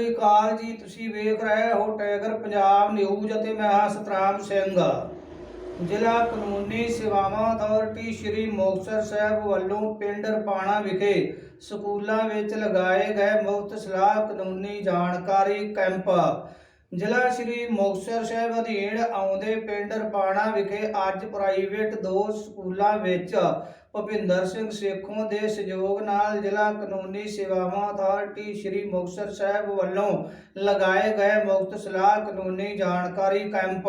ਸਤਿ ਸ੍ਰੀ ਅਕਾਲ ਜੀ, ਤੁਸੀਂ ਵੇਖ ਰਹੇ ਹੋ ਟਾਈਗਰ ਪੰਜਾਬ ਨਿਊਜ਼ ਅਤੇ ਮੈਂ ਹਾਂ ਸਤਰਾਮ ਸਿੰਘ। ਜ਼ਿਲ੍ਹਾ ਕਾਨੂੰਨੀ ਸੇਵਾਵਾਂ ਅਥਾਰਟੀ ਸ਼੍ਰੀ ਮੁਕਤਸਰ ਸਾਹਿਬ ਵੱਲੋਂ ਪਿੰਡ ਰਪਾਣਾ ਵਿਖੇ ਸਕੂਲਾਂ ਵਿੱਚ ਲਗਾਏ ਗਏ ਮੁਫਤ ਸਲਾਹ ਕਾਨੂੰਨੀ ਜਾਣਕਾਰੀ ਕੈਂਪ ਜ਼ਿਲ੍ਹਾ ਸ਼੍ਰੀ ਮੁਕਤਸਰ ਸਾਹਿਬ ਅਧੀਨ ਆਉਂਦੇ ਪਿੰਡ ਰਪਾਣਾ ਵਿਖੇ ਅੱਜ ਪ੍ਰਾਈਵੇਟ ਦੋ ਸਕੂਲਾਂ ਵਿੱਚ ਭੁਪਿੰਦਰ ਸਿੰਘ ਸੇਖੋਂ ਦੇ ਸਹਿਯੋਗ ਨਾਲ ਜ਼ਿਲ੍ਹਾ ਕਾਨੂੰਨੀ ਸੇਵਾਵਾਂ ਅਥਾਰਟੀ ਸ਼੍ਰੀ ਮੁਕਤਸਰ ਸਾਹਿਬ ਵੱਲੋਂ ਲਗਾਏ ਗਏ ਮੁਕਤ ਸਲਾਹ ਕਾਨੂੰਨੀ ਜਾਣਕਾਰੀ ਕੈਂਪ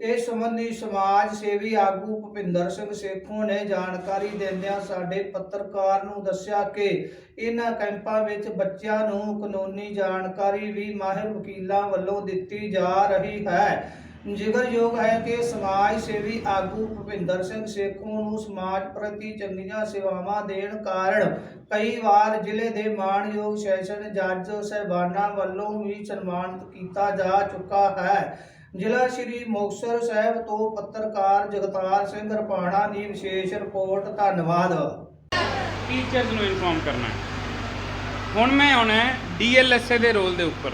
ਇਸ ਸੰਬੰਧੀ ਸਮਾਜ ਸੇਵੀ ਆਗੂ ਭੁਪਿੰਦਰ ਸਿੰਘ ਸੇਖੋਂ ਨੇ ਜਾਣਕਾਰੀ ਦਿੰਦਿਆਂ ਸਾਡੇ ਪੱਤਰਕਾਰ ਨੂੰ ਦੱਸਿਆ ਕਿ ਇਹਨਾਂ ਕੈਂਪਾਂ ਵਿੱਚ ਬੱਚਿਆਂ ਨੂੰ ਕਾਨੂੰਨੀ ਜਾਣਕਾਰੀ ਵੀ ਮਾਹਿਰ ਵਕੀਲਾਂ ਵੱਲੋਂ ਦਿੱਤੀ ਜਾ ਰਹੀ ਹੈ। ਜ਼ਿਕਰਯੋਗ ਹੈ ਕਿ ਸਮਾਜ ਸੇਵੀ ਆਗੂ ਭੁਪਿੰਦਰ ਸਿੰਘ ਸੇਖੋਂ ਨੂੰ ਸਮਾਜ ਪ੍ਰਤੀ ਚੰਗੀਆਂ ਸੇਵਾਵਾਂ ਦੇਣ ਕਾਰਨ ਕਈ ਵਾਰ ਜ਼ਿਲ੍ਹੇ ਦੇ ਮਾਣਯੋਗ ਸੈਸ਼ਨ ਜੱਜ ਸਹਿਬਾਨਾਂ ਵੱਲੋਂ ਵੀ ਸਨਮਾਨਿਤ ਕੀਤਾ ਜਾ ਚੁੱਕਾ ਹੈ। ਜ਼ਿਲ੍ਹਾ ਸ਼੍ਰੀ ਮੁਕਤਸਰ ਸਾਹਿਬ ਤੋਂ ਪੱਤਰਕਾਰ ਜਗਤਾਰ ਸਿੰਘ ਰਪਾਣਾ ਦੀ ਵਿਸ਼ੇਸ਼ ਰਿਪੋਰਟ, ਧੰਨਵਾਦ। ਟੀਚਰਸ ਨੂੰ ਇਨਫੋਰਮ ਕਰਨਾ ਹੁਣ ਮੈਂ ਆਉਣਾ ਡੀਐਲਐਸਏ ਦੇ ਰੋਲ ਦੇ ਉੱਪਰ।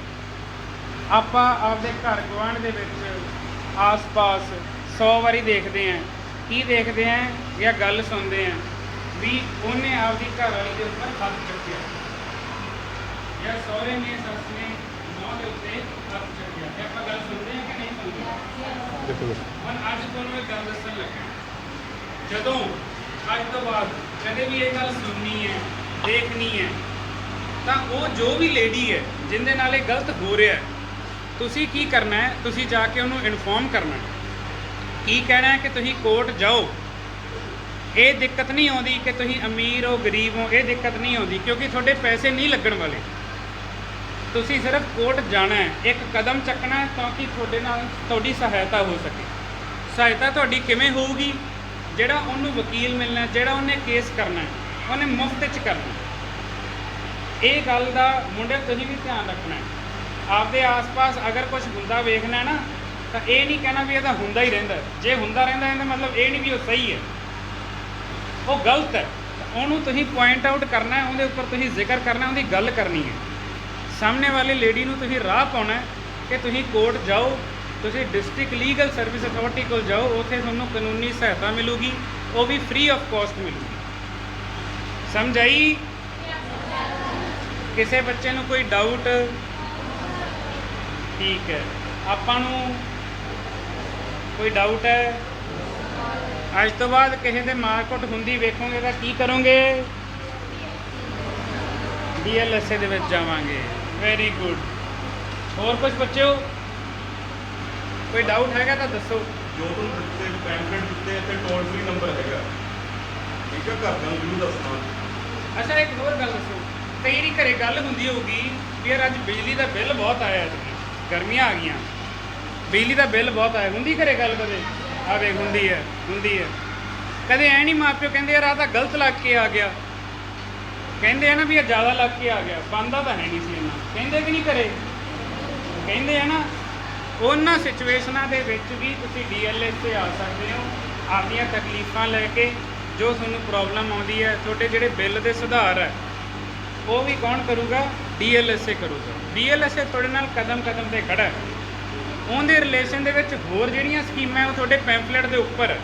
ਆਪਾਂ ਆਪਦੇ ਘਰ ਗੁਆਂਢ ਦੇ ਵਿੱਚ ਆਸ-ਪਾਸ 100 ਵਾਰੀ ਦੇਖਦੇ ਆਂ ਕੀ ਦੇਖਦੇ ਆਂ ਜਾਂ ਗੱਲ ਸੁਣਦੇ ਆਂ ਵੀ ਉਹਨੇ ਆਪਦੀ ਘਰ ਵਾਲੀ ਦੇ ਉੱਪਰ ਹੱਥ ਚੱਕਿਆ। ਜਾਂ ਸਹੁਰੇ ਨੇ, ਸੱਸ ਨੇ ਨੌਂ ਹੁਣ ਅੱਜ ਤੁਹਾਨੂੰ ਇਹ ਗੱਲ ਦੱਸਣ ਲੱਗਾ। ਜਦੋਂ ਅੱਜ ਤੋਂ ਬਾਅਦ ਕਦੇ ਵੀ ਇਹ ਗੱਲ ਸੁਣਨੀ ਹੈ, ਦੇਖਣੀ ਹੈ, ਤਾਂ ਉਹ ਜੋ ਵੀ ਲੇਡੀ ਹੈ, ਜਿੰਦੇ ਨਾਲ ਇਹ ਗਲਤ ਹੋ ਰਿਹਾ ਹੈ, ਤੁਸੀਂ ਕੀ ਕਰਨਾ ਹੈ? ਤੁਸੀਂ ਜਾ ਕੇ ਉਹਨੂੰ ਇਨਫੋਰਮ ਕਰਨਾ ਹੈ। ਕੀ ਕਹਿਣਾ ਹੈ ਕਿ ਤੁਸੀਂ ਕੋਰਟ ਜਾਓ? ਇਹ ਦਿੱਕਤ ਨਹੀਂ ਆਉਂਦੀ ਕਿ ਤੁਸੀਂ ਅਮੀਰ ਹੋ, ਗਰੀਬ ਹੋ, ਇਹ ਦਿੱਕਤ ਨਹੀਂ ਆਉਂਦੀ, ਕਿਉਂਕਿ ਤੁਹਾਡੇ ਪੈਸੇ ਨਹੀਂ ਲੱਗਣ ਵਾਲੇ। ਤੁਸੀਂ ਸਿਰਫ ਕੋਰਟ ਜਾਣਾ ਹੈ, ਇੱਕ ਕਦਮ ਚੱਕਣਾ ਹੈ ਤਾਂ ਕਿ ਤੁਹਾਡੇ ਨਾਲ ਤੁਹਾਡੀ ਸਹਾਇਤਾ ਹੋ ਸਕੇ। ਸਹਾਇਤਾ ਤੁਹਾਡੀ ਕਿਵੇਂ ਹੋਊਗੀ? ਜਿਹੜਾ ਉਹਨੂੰ ਵਕੀਲ ਮਿਲਣਾ ਜਿਹੜਾ ਉਹਨੇ ਕੇਸ ਕਰਨਾ ਉਹਨੇ ਮੁਫਤ ਚ ਕਰਨਾ ਇਹ ਗੱਲ ਦਾ ਮੁੰਡੇ ਤੁਸੀਂ ਵੀ ਧਿਆਨ ਰੱਖਣਾ ਹੈ। ਆਪਦੇ ਆਸ-ਪਾਸ ਅਗਰ ਕੁਝ ਹੁੰਦਾ ਵੇਖਣਾ ਨਾ, ਤਾਂ ਇਹ ਨਹੀਂ ਕਹਿਣਾ ਵੀ ਇਹ ਤਾਂ ਹੁੰਦਾ ਹੀ ਰਹਿੰਦਾ ਜੇ ਹੁੰਦਾ ਰਹਿੰਦਾ ਇਹਦਾ ਮਤਲਬ ਇਹ ਨਹੀਂ ਵੀ ਉਹ ਸਹੀ ਹੈ। ਉਹ ਗਲਤ ਹੈ। ਉਹਨੂੰ ਤੁਸੀਂ ਪੁਆਇੰਟ ਆਊਟ ਕਰਨਾ ਹੈ, ਉਹਦੇ ਉੱਪਰ ਤੁਸੀਂ ਜ਼ਿਕਰ ਕਰਨਾ ਉਹਦੀ ਗੱਲ ਕਰਨੀ ਹੈ। ਸਾਹਮਣੇ ਵਾਲੀ ਲੇਡੀ ਨੂੰ ਤੁਸੀਂ ਰਾਹ ਪਾਉਣਾ ਕਿ ਤੁਸੀਂ ਕੋਰਟ ਜਾਓ, ਤੁਸੀਂ ਡਿਸਟ੍ਰਿਕਟ ਲੀਗਲ ਸਰਵਿਸ ਅਥਾਰਟੀ ਕੋਲ ਜਾਓ, ਉੱਥੇ ਤੁਹਾਨੂੰ ਕਾਨੂੰਨੀ ਸਹਾਇਤਾ ਮਿਲੂਗੀ, ਉਹ ਵੀ ਫ੍ਰੀ ਆਫ ਕਾਸਟ ਮਿਲੂਗੀ। ਸਮਝ ਆਈ ਕਿਸੇ ਬੱਚੇ ਨੂੰ ਕੋਈ ਡਾਊਟ ਠੀਕ ਹੈ। ਆਪਾਂ ਨੂੰ ਕੋਈ ਡਾਊਟ ਹੈ? ਅੱਜ ਤੋਂ ਬਾਅਦ ਕਿਸੇ ਦੇ ਮਾਰਕਟ ਹੁੰਦੀ ਵੇਖੋਗੇ ਤਾਂ ਕੀ ਕਰੋਗੇ? ਡੀਐਲਐਸਏ ਦੇ ਵਿੱਚ ਜਾਵਾਂਗੇ। ਵੈਰੀ ਗੁੱਡ ਹੋਰ ਕੁਝ ਬੱਚਿਓ? ਕੋਈ ਡਾਊਟ ਹੈਗਾ ਤਾਂ ਦੱਸੋ। ਜੋ ਤੁਹਾਨੂੰ ਦਿੱਤੇ ਪੈਂਫਲੇਟ ਦਿੱਤੇ ਇੱਥੇ ਟੋਲ ਫ੍ਰੀ ਨੰਬਰ ਹੈਗਾ। ਠੀਕ ਹੈ ਘਰਦਿਆਂ ਨੂੰ ਜ਼ਰੂਰ ਦੱਸਣਾ। ਅੱਛਾ ਇੱਕ ਹੋਰ ਗੱਲ ਦੱਸੋ। ਵਾਰੀ ਘਰੇ ਗੱਲ ਹੁੰਦੀ ਹੋਊਗੀ ਵੀ ਯਾਰ ਅੱਜ ਬਿਜਲੀ ਦਾ ਬਿੱਲ ਬਹੁਤ ਆਇਆ ਜੀ ਗਰਮੀਆਂ ਆ ਗਈਆਂ। ਬਿਜਲੀ ਦਾ ਬਿੱਲ ਬਹੁਤ ਆਇਆ। ਹੁੰਦੀ ਘਰੇ ਗੱਲ ਕਦੇ? ਆ ਵੇਖ ਹੁੰਦੀ ਹੈ ਹੁੰਦੀ ਹੈ। ਕਦੇ ਐ ਨਹੀਂ ਮਾਪਿਓ ਕਹਿੰਦੇ ਯਾਰ ਆ ਤਾਂ ਗਲਤ ਲੱਗ ਕੇ ਆ ਗਿਆ। ਕਹਿੰਦੇ ਆ ਨਾ ਵੀ ਇਹ ਜ਼ਿਆਦਾ ਲੱਗ ਕੇ ਆ ਗਿਆ ਬੰਦਾ ਤਾਂ ਹੈ ਨਹੀਂ ਸੀ ਇਹਨਾਂ ਕਹਿੰਦੇ ਕਿ ਨਹੀਂ ਘਰੇ ਕਹਿੰਦੇ ਆ ਨਾ, ਉਹਨਾਂ ਸਿਚੁਏਸ਼ਨਾਂ ਦੇ ਵਿੱਚ ਵੀ ਤੁਸੀਂ ਡੀਐਲਐਸ ਤੇ ਆ ਸਕਦੇ ਹੋ, ਆਪਣੀਆਂ ਤਕਲੀਫਾਂ ਲੈ ਕੇ ਜੋ ਤੁਹਾਨੂੰ ਪ੍ਰੋਬਲਮ ਆਉਂਦੀ ਹੈ, ਤੁਹਾਡੇ ਜਿਹੜੇ ਬਿੱਲ ਦੇ ਸੁਧਾਰ ਹੈ, ਉਹ ਵੀ ਕੌਣ ਕਰੂਗਾ? ਡੀਐਲਐਸਏ ਕਰੂਗਾ। ਡੀਐਲਐਸਏ ਤੁਹਾਡੇ ਨਾਲ ਕਦਮ ਕਦਮ ਤੇ ਖੜਾ ਹੈ। ਉਹਦੇ ਰਿਲੇਸ਼ਨ ਦੇ ਵਿੱਚ ਹੋਰ ਜਿਹੜੀਆਂ ਸਕੀਮਾਂ ਉਹ ਤੁਹਾਡੇ ਪੈਂਫਲੇਟ ਦੇ ਉੱਪਰ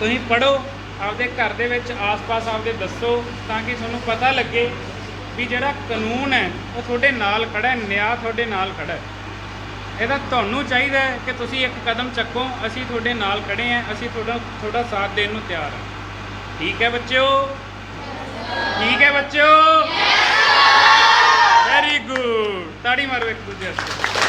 ਤੁਸੀਂ ਪੜੋ ਆਪਦੇ ਘਰ ਦੇ ਵਿੱਚ ਆਸ-ਪਾਸ ਆਪਦੇ ਦੱਸੋ ਤਾਂ ਕਿ ਤੁਹਾਨੂੰ ਪਤਾ ਲੱਗੇ ਵੀ ਜਿਹੜਾ ਕਾਨੂੰਨ ਹੈ, ਉਹ ਤੁਹਾਡੇ ਨਾਲ ਖੜਾ ਹੈ, ਨਿਆਂ ਤੁਹਾਡੇ ਨਾਲ ਖੜਾ ਹੈ। ਇਹਦਾ ਤੁਹਾਨੂੰ ਚਾਹੀਦਾ ਹੈ ਕਿ ਤੁਸੀਂ ਇੱਕ ਕਦਮ ਚੱਕੋ, ਅਸੀਂ ਤੁਹਾਡੇ ਨਾਲ ਖੜੇ ਹਾਂ, ਅਸੀਂ ਤੁਹਾਡਾ ਤੁਹਾਡਾ ਸਾਥ ਦੇਣ ਨੂੰ ਤਿਆਰ ਹਾਂ। ਠੀਕ ਹੈ ਬੱਚਿਓ? ਠੀਕ ਹੈ ਬੱਚਿਓ? ਵੈਰੀ ਗੁੱਡ ਤਾੜੀ ਮਾਰੋ ਇੱਕ ਦੂਜੇ ਵਾਸਤੇ।